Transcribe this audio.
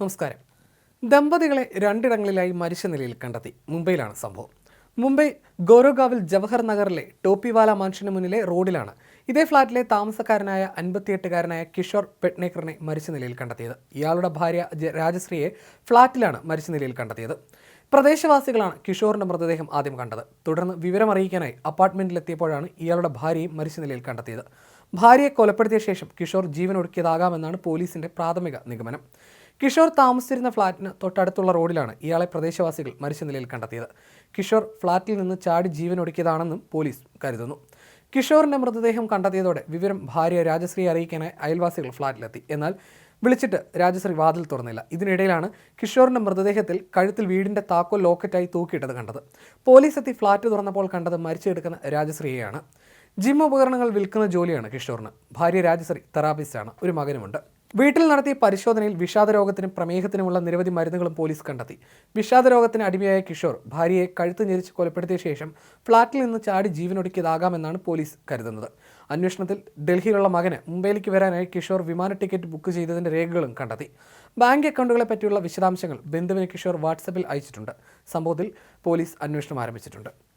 നമസ്കാരം. ദമ്പതികളെ രണ്ടിടങ്ങളിലായി മരിച്ച നിലയിൽ കണ്ടെത്തി. മുംബൈയിലാണ് സംഭവം. മുംബൈ ഗോരോഗാവിൽ ജവഹർ നഗറിലെ ടോപ്പിവാല മാൻഷന് മുന്നിലെ റോഡിലാണ് ഇതേ ഫ്ളാറ്റിലെ താമസക്കാരനായ അൻപത്തിയെട്ടുകാരനായ കിഷോർ പെട്നേക്കറിനെ മരിച്ച നിലയിൽ കണ്ടെത്തിയത്. ഇയാളുടെ ഭാര്യ രാജശ്രീയെ ഫ്ളാറ്റിലാണ് മരിച്ച നിലയിൽ കണ്ടെത്തിയത്. പ്രദേശവാസികളാണ് കിഷോറിന്റെ മൃതദേഹം ആദ്യം കണ്ടത്. തുടർന്ന് വിവരമറിയിക്കാനായി അപ്പാർട്ട്മെന്റിലെത്തിയപ്പോഴാണ് ഇയാളുടെ ഭാര്യയും മരിച്ച നിലയിൽ കണ്ടെത്തിയത്. ഭാര്യയെ കൊലപ്പെടുത്തിയ ശേഷം കിഷോർ ജീവനൊടുക്കിയതാകാമെന്നാണ് പോലീസിന്റെ പ്രാഥമിക നിഗമനം. കിഷോർ താമസിച്ചിരുന്ന ഫ്ളാറ്റിന് തൊട്ടടുത്തുള്ള റോഡിലാണ് ഇയാളെ പ്രദേശവാസികൾ മരിച്ച നിലയിൽ കണ്ടെത്തിയത്. കിഷോർ ഫ്ളാറ്റിൽ നിന്ന് ചാടി ജീവനൊടുക്കിയതാണെന്നും പോലീസ് കരുതുന്നു. കിഷോറിന്റെ മൃതദേഹം കണ്ടെത്തിയതോടെ വിവരം ഭാര്യ രാജശ്രീ അറിയിക്കാനായി അയൽവാസികൾ ഫ്ളാറ്റിലെത്തി എന്നാൽ വിളിച്ചിട്ട് രാജശ്രീ വാതിൽ തുറന്നില്ല. ഇതിനിടയിലാണ് കിഷോറിന്റെ മൃതദേഹത്തിൽ കഴുത്തിൽ വീടിന്റെ താക്കോൽ ലോക്കറ്റായി തൂക്കിയിട്ടത് കണ്ടത്. പോലീസ് എത്തി ഫ്ളാറ്റ് തുറന്നപ്പോൾ കണ്ടത് മരിച്ചെടുക്കുന്ന രാജശ്രീയെയാണ്. ജിം ഉപകരണങ്ങൾ വിൽക്കുന്ന ജോലിയാണ് കിഷോറിന്. ഭാര്യ രാജശ്രീ തെറാപ്പിസ്റ്റാണ്. ഒരു മകനുമുണ്ട്. വീട്ടിൽ നടത്തിയ പരിശോധനയിൽ വിഷാദരോഗത്തിനും പ്രമേഹത്തിനുമുള്ള നിരവധി മരുന്നുകളും പോലീസ് കണ്ടെത്തി. വിഷാദരോഗത്തിന് അടിമയായ കിഷോർ ഭാര്യയെ കഴുത്ത് ഞെരിച്ച് കൊലപ്പെടുത്തിയ ശേഷം ഫ്ളാറ്റിൽ നിന്ന് ചാടി ജീവനൊടുക്കിയതാകാമെന്നാണ് പോലീസ് കരുതുന്നത്. അന്വേഷണത്തിൽ ഡൽഹിയിലുള്ള മകന് മുംബൈയിലേക്ക് വരാനായി കിഷോർ വിമാന ടിക്കറ്റ് ബുക്ക് ചെയ്തതിന്റെ രേഖകളും കണ്ടെത്തി. ബാങ്ക് അക്കൗണ്ടുകളെ പറ്റിയുള്ള വിശദാംശങ്ങൾ ബന്ധുവിന് കിഷോർ വാട്സപ്പിൽ അയച്ചിട്ടുണ്ട്. സംഭവത്തിൽ പോലീസ് അന്വേഷണം ആരംഭിച്ചിട്ടുണ്ട്.